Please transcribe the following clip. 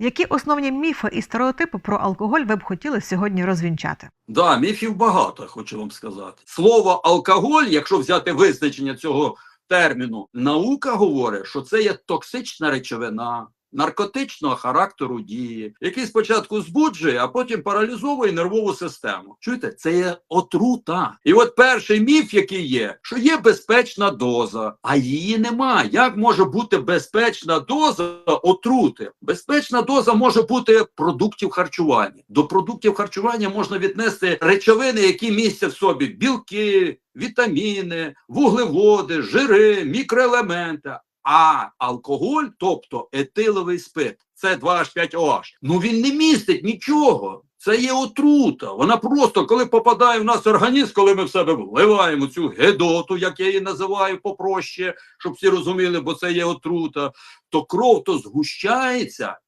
Які основні міфи і стереотипи про алкоголь ви б хотіли сьогодні розвінчати? Да, міфів багато, хочу вам сказати. Слово алкоголь, якщо взяти визначення цього терміну, наука говорить, що це є токсична речовина. Наркотичного характеру дії, який спочатку збуджує, а потім паралізовує нервову систему. Чуєте, це є отрута. І от перший міф, який є, що є безпечна доза, а її немає. Як може бути безпечна доза отрути? Безпечна доза може бути продуктів харчування. До продуктів харчування можна віднести речовини, які містять в собі білки, вітаміни, вуглеводи, жири, мікроелементи. А алкоголь, тобто етиловий спирт, це 2H5OH, ну він не містить нічого. Це є отрута. Вона просто, коли попадає в нас організм, коли ми в себе вливаємо цю гедоту, як я її називаю попроще, щоб всі розуміли, бо це є отрута, то кров то згущається